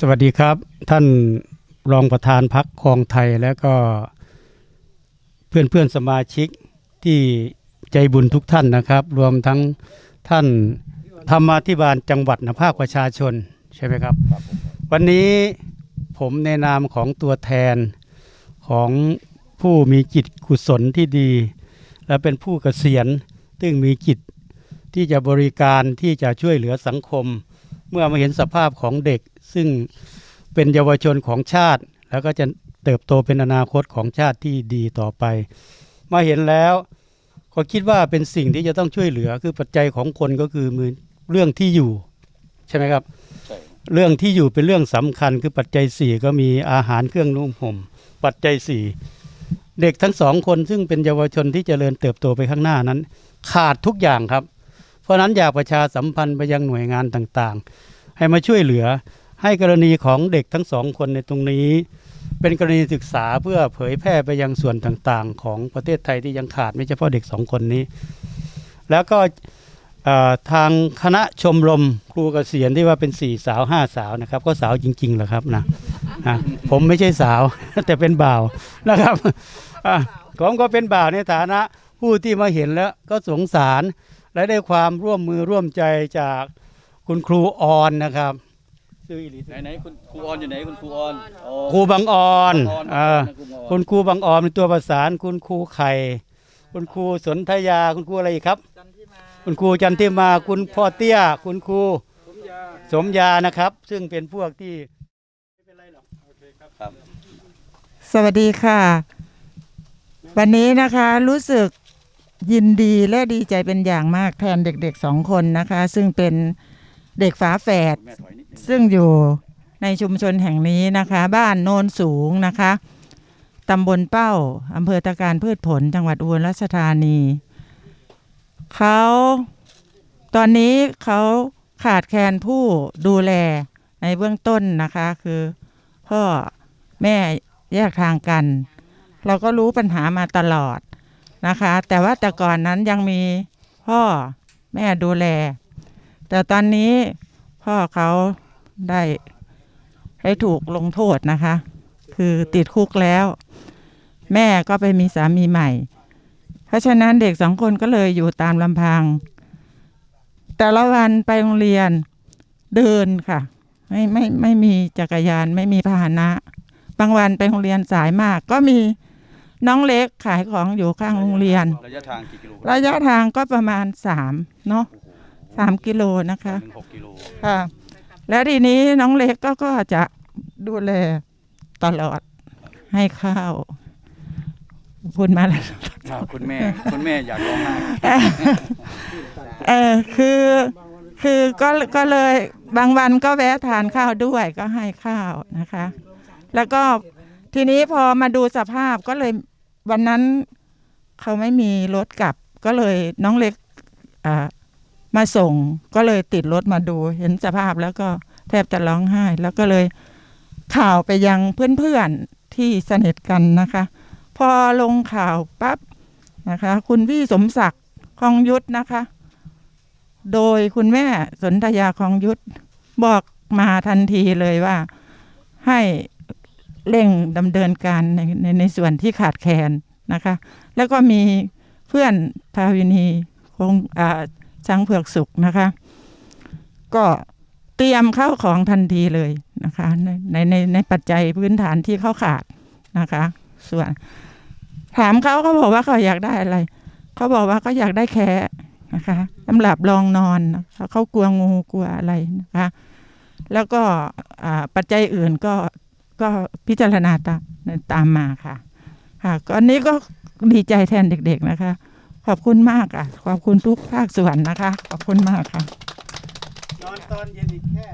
สวัสดีครับ ท่านรองประธานพักคลองไทยและก็เพื่อนเพื่อนสมาชิกที่ใจบุญทุกท่านนะครับ รวมทั้งท่านธรรมาธิบาลจังหวัดนภาคประชาชนใช่ไหมครับ วันนี้ผมในนามของตัวแทนของผู้มีจิตกุศลที่ดี และเป็นผู้เกษียณซึ่งมีจิตที่จะบริการที่จะช่วยเหลือสังคม เมื่อมาเห็นสภาพของเด็ก ซึ่งเป็นเยาวชนของชาติ แล้วก็จะเติบโตเป็นอนาคตของชาติที่ดีต่อไป มาเห็นแล้วก็คิดว่าเป็นสิ่งที่จะต้องช่วยเหลือคือปัจจัยของคนก็คือมือเรื่องที่อยู่ใช่ไหมครับใช่เรื่องที่อยู่เป็นเรื่องสำคัญคือปัจจัยสี่ก็มีอาหารเครื่องนุ่มห่มปัจจัยสี่เด็กทั้งสองคนซึ่งเป็นเยาวชนที่จเจริญเติบโตไปข้างหน้านั้น ขาดทุกอย่างครับ เพราะฉะนั้นอยากประชาสัมพันธ์ไปยังหน่วยงานต่างๆ ให้มาช่วยเหลือ ให้กรณีของเด็กทั้งสองคนในตรงนี้ เป็นกรณีศึกษาเพื่อเผยแพร่ไปยังส่วนต่างๆ ของประเทศไทยที่ยังขาดไม่เฉพาะเด็กสองคนนี้ แล้วก็ทางคณะชมรมครูเกษียณที่ว่าเป็นสี่สาวห้าสาวนะครับ ก็สาวจริงๆเหรอครับนะนะผมไม่ใช่สาว แต่เป็นบ่าวนะครับผมก็เป็นบ่าวในฐานะผู้ที่มาเห็นแล้วก็สงสารและได้ความร่วมมือร่วมใจจากคุณครูออนนะครับ ชื่ออีหลีไหนไหนคุณครูออนอยู่ไหนคุณครูออนอ๋อครูบังออนออนอ่าครูออนคุณครูบังออนเป็นตัวประสาน คุณครูไข่ คุณครูสนธยา คุณครูอะไรอีกครับ คุณครูจันทิมา คุณพ่อเตี้ย คุณครูสมยานะครับ ซึ่งเป็นพวกที่ครับสวัสดีค่ะ วันนี้นะคะรู้สึกยินดีและดีใจเป็นอย่างมากแทนเด็กๆสองคนนะคะ ซึ่งเป็นเด็กฝาแฝด แม่ถอยนิดนึง ซึ่งอยู่ในชุมชนแห่งนี้นะคะ บ้านโนนสูงนะคะตำบลเป้าอำเภอตะการพืชผลจังหวัดอุบลราชธานีเขาตอนนี้เขาขาดแคลนผู้ดูแลในเบื้องต้นนะคะคือพ่อแม่แยกทางกัน เราก็รู้ปัญหามาตลอดนะคะ แต่ว่าแต่ก่อนนั้นยังมีพ่อแม่ดูแล แต่ตอนนี้พ่อเขา ได้ให้ถูกลงโทษนะคะ คือติดคุกแล้ว แม่ก็ไปมีสามีใหม่ เพราะฉะนั้นเด็กสองคนก็เลยอยู่ตามลำพัง แต่ละวันไปโรงเรียนเดินค่ะ ไม่ไม่ไม่มีจักรยานไม่มีพาหนะ บางวันไปโรงเรียนสายมาก ก็มีน้องเล็กขายของอยู่ข้างโรงเรียน ระยะทางกี่กิโลครับระยะทางก็ประมาณสามเนาะสามกิโลนะคะหนึ่งหกกิโลค่ะ แล้วทีนี้น้องเล็กก็ก็จะดูแลตลอดให้ข้าวพูดมาแล้วอ่าคุณแม่ คุณแม่อยากร้องไห้เออคือคือก็ก็เลยบางวันก็แวะทานข้าวด้วยก็ให้ข้าวนะคะ แล้วก็ทีนี้พอมาดูสภาพก็เลยวันนั้นเขาไม่มีรถกลับ ก็เลยน้องเล็กอ่า มาส่งก็เลยติดรถมาดู เห็นสภาพแล้วก็แทบจะร้องไห้ แล้วก็เลยข่าวไปยังเพื่อนๆที่สนิทกันนะคะ พอลงข่าวปั๊บนะคะ คุณพี่สมศักดิ์คองยุทธนะคะ โดยคุณแม่สนธยาคองยุทธบอกมาทันทีเลยว่าให้เร่งดำเนินการในในในส่วนที่ขาดแคลนนะคะ แล้วก็มีเพื่อนภาวินีคงอ่า ช้างเผือกสุขนะคะ ก็เตรียมเข้าของทันทีเลยนะคะในในในในปัจจัยพื้นฐานที่เขาขาดนะคะ ส่วน ถามเขาเขาบอกว่าเขาอยากได้อะไรเขาบอกว่าเขาอยากได้แค่นะคะสำหรับรองนอนเขากลัวงูกลัวอะไรนะคะ แล้วก็ปัจจัยอื่นก็ก็พิจารณาตามตามมาค่ะ ค่ะก็อันนี้ก็ดีใจแทนเด็กๆนะคะ ขอบคุณมากอะ ขอบคุณทุกภาคส่วนนะคะ ขอบคุณมากค่ะ นอนตอนเย็นอีกแค่